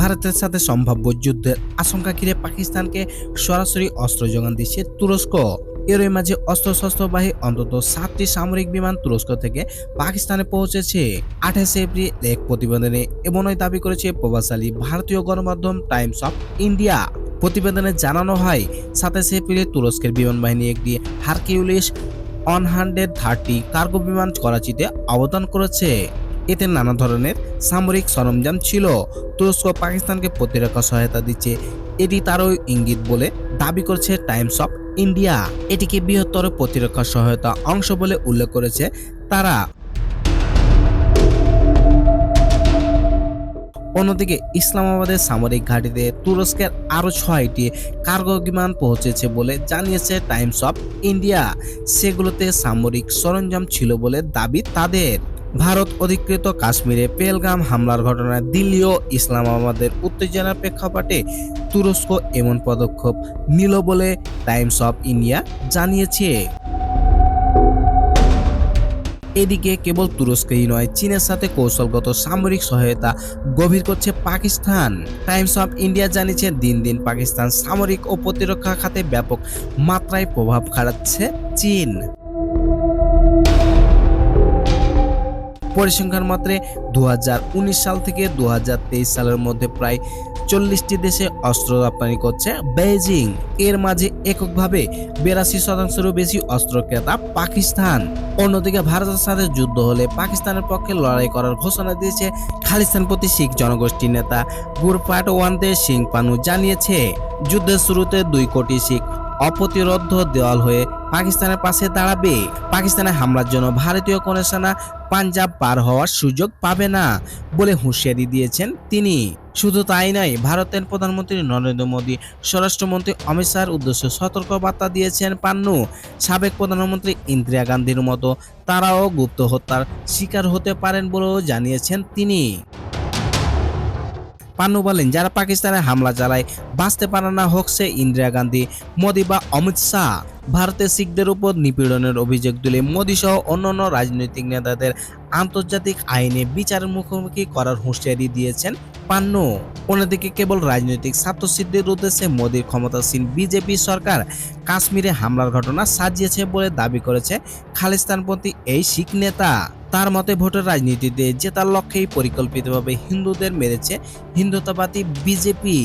ভারতের সাথে সম্ভাব্য যুদ্ধের আশঙ্কা ঘিরে পাকিস্তানকে সরাসরি অস্ত্র যোগান দিচ্ছে তুরস্ক। এরই মাঝে অস্ত্রশস্ত্রবাহী অন্তত সাতটি সামরিক বিমান তুরস্ক থেকে পাকিস্তানে পৌঁছেছে। আঠাশে এপ্রিল এক প্রতিবেদনে এমনই দাবি করেছে প্রভাবশালী ভারতীয় গণমাধ্যম টাইমস অফ ইন্ডিয়া। প্রতিবেদনে জানানো হয়, সাতাশে এপ্রিলে তুরস্কের বিমান বাহিনী একটি Hercules one hundred thirty cargo বিমান করাচিতে অবদান করেছে। এতে নানা ধরনের সামরিক সরঞ্জাম ছিল। তুরস্ক পাকিস্তানকে প্রতিরক্ষা সহায়তা দিচ্ছে। এটি তারও ইঙ্গিত বলে দাবি করছে টাইমস অফ ইন্ডিয়া। এটিকে বৃহত্তর প্রতিরক্ষা সহায়তা অংশ বলে উল্লেখ করেছে তারা। অন্যদিকে ইসলামাবাদের সামরিক ঘাঁটিতে তুরস্কের আরও ছয়টি কার্গো বিমান পৌঁছেছে বলে জানিয়েছে টাইমস অফ ইন্ডিয়া। সেগুলোতে সামরিক সরঞ্জাম ছিল বলে দাবি তাদের। ভারত অধিকৃত কাশ্মীরে পেলগাম হামলার ঘটনায় দিল্লি ও ইসলামাবাদের উত্তেজনার প্রেক্ষাপটে তুরস্ক এমন পদক্ষেপ নিল বলে টাইমস অফ ইন্ডিয়া জানিয়েছে। এদিকে কেবল তুরস্কই নয়, চীনের সাথে কৌশলগত সামরিক সহায়তা গভীর করছে পাকিস্তান। টাইমস অফ ইন্ডিয়া জানিয়েছে, দিন দিন পাকিস্তান সামরিক ও প্রতিরক্ষা খাতে ব্যাপক মাত্রায় প্রভাব খাটাচ্ছে চীন। পরিসংখ্যান মাত্রে দু হাজার উনিশ সাল থেকে দু হাজার তেইশ সালের মধ্যে প্রায় চল্লিশটি দেশে অস্ত্র রপ্তানি করছে বেইজিং। এর মাঝে এককভাবে বিরাশি শতাংশেরও বেশি অস্ত্র ক্রেতা পাকিস্তান। অন্যদিকে ভারতের সাথে যুদ্ধ হলে পাকিস্তানের পক্ষে লড়াই করার ঘোষণা দিয়েছে খালিস্তানপন্থী শিখ জনগোষ্ঠীর নেতা গুরপাট ওয়ানদে সিং পানু জানিয়েছে, যুদ্ধের শুরুতে দুই কোটি শিখ অপ্রতিরোধ দেওয়াল হয়ে পাকিস্তানের পাশে দাঁড়াবে। পাকিস্তানে হামলার জন্য ভারতীয় সেনা পাঞ্জাব পার হওয়ার সুযোগ পাবে না বলে হুঁশিয়ারি দিয়েছেন তিনি। শুধু তাই নয়, ভারতের প্রধানমন্ত্রী নরেন্দ্র মোদী, স্বরাষ্ট্রমন্ত্রী অমিত শাহর উদ্দেশ্যে সতর্ক বার্তা দিয়েছেন পান্নু। সাবেক প্রধানমন্ত্রী ইন্দিরা গান্ধীর মতো তারাও গুপ্ত হত্যার শিকার হতে পারেন বলেও জানিয়েছেন তিনি। পান্নু বলেন, যারা পাকিস্তানে হামলা চালায়, বাঁচতে পারে না হোক সে ইন্দিরা গান্ধী, মোদী বা অমিত শাহ। ভারতের শিখদের উপর নিপীড়নের অভিযোগ তুলে মোদী সহ অন্যান্য রাজনৈতিক নেতাদের আন্তর্জাতিক আইনে বিচারের মুখোমুখি করার হুঁশিয়ারি দিয়েছেন পান্নু। অন্যদিকে কেবল রাজনৈতিক স্বার্থসিদ্ধির উদ্দেশ্যে মোদীর ক্ষমতাসীন বিজেপি সরকার কাশ্মীরে হামলার ঘটনা সাজিয়েছে বলে দাবি করেছে খালিস্তানপন্থী এই শিখ নেতা। তার মতে, ভোটের রাজনীতিতে জেতার লক্ষ্যেই পরিকল্পিতভাবে হিন্দুদের মেরেছে হিন্দুত্ববাদী বিজেপি।